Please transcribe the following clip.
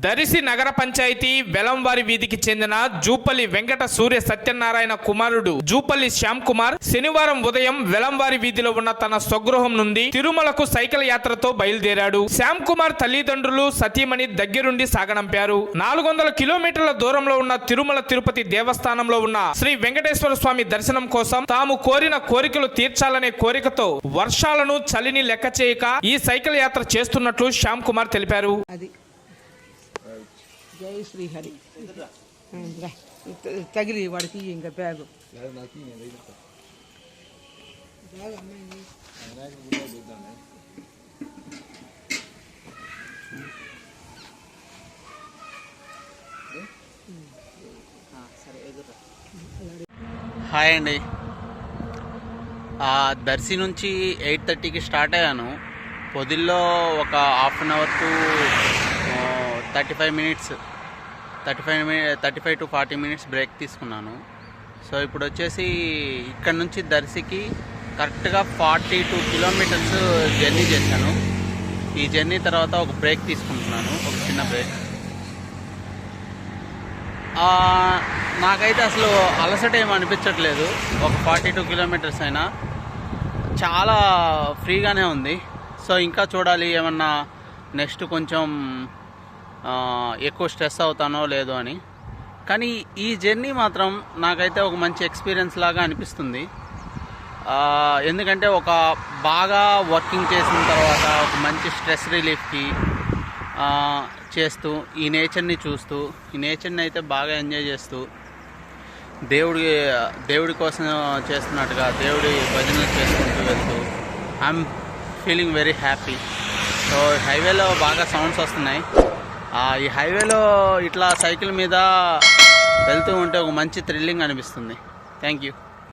దరిసి నగర పంచాయతీ వెలంవారి వీధికి చెందిన జూపల్లి వెంకట సూర్య సత్యనారాయణ కుమారుడు జూపల్లి శ్యామ్ కుమార్ శనివారం ఉదయం వెలంవారి వీధిలో ఉన్న తన స్వగృహం నుండి తిరుమలకు సైకిల్ యాత్రతో బయలుదేరాడు. శ్యామ్ కుమార్ తల్లిదండ్రులు సతీమణి దగ్గరుండి సాగనంపారు. నాలుగు వందల కిలోమీటర్ల దూరంలో ఉన్న తిరుమల తిరుపతి దేవస్థానంలో ఉన్న శ్రీ వెంకటేశ్వర స్వామి దర్శనం కోసం తాము కోరిన కోరికలు తీర్చాలనే కోరికతో వర్షాలను చలిని లెక్క చేయక ఈ సైకిల్ యాత్ర చేస్తున్నట్లు శ్యామ్ కుమార్ తెలిపారు. జై శ్రీహరి. తగిలి వాడికి ఇంకా బ్యాగు. హాయ్ అండి. దర్శి నుంచి ఎయిట్ థర్టీకి స్టార్ట్ అయ్యాను. పొదిల్లో ఒక half an hour to thirty five minutes thirty five minute thirty five to forty minutes break తీసుకున్నాను. సో ఇప్పుడు వచ్చేసి ఇక్కడ నుంచి దర్శికి కరెక్ట్గా ఫార్టీ టూ కిలోమీటర్స్ జర్నీ చేశాను. ఈ జర్నీ తర్వాత ఒక బ్రేక్ తీసుకుంటున్నాను ఒక చిన్న బ్రేక్. నాకైతే అసలు అలసట ఏమి అనిపించట్లేదు ఒక ఫార్టీ టూ కిలోమీటర్స్ అయినా. చాలా ఫ్రీగానే ఉంది. సో ఇంకా చూడాలి ఏమన్నా నెక్స్ట్ కొంచెం ఎక్కువ స్ట్రెస్ అవుతానో లేదో అని. కానీ ఈ జర్నీ మాత్రం నాకైతే ఒక మంచి ఎక్స్పీరియన్స్ లాగా అనిపిస్తుంది. ఎందుకంటే ఒక బాగా వర్కింగ్ చేసిన తర్వాత ఒక మంచి స్ట్రెస్ రిలీఫ్కి చేస్తూ ఈ నేచర్ని చూస్తూ ఈ నేచర్ని అయితే బాగా ఎంజాయ్ చేస్తూ దేవుడి దేవుడి కోసం చేస్తున్నట్టుగా దేవుడి భజనలు చేసుకుంటూ వెళ్తూ I'm feeling very happy. So హైవేలో బాగా సౌండ్స్ వస్తున్నాయి. ఈ హైవేలో ఇట్లా సైకిల్ మీద వెళ్తూ ఉంటే ఒక మంచి థ్రిల్లింగ్ అనిపిస్తుంది. Thank you.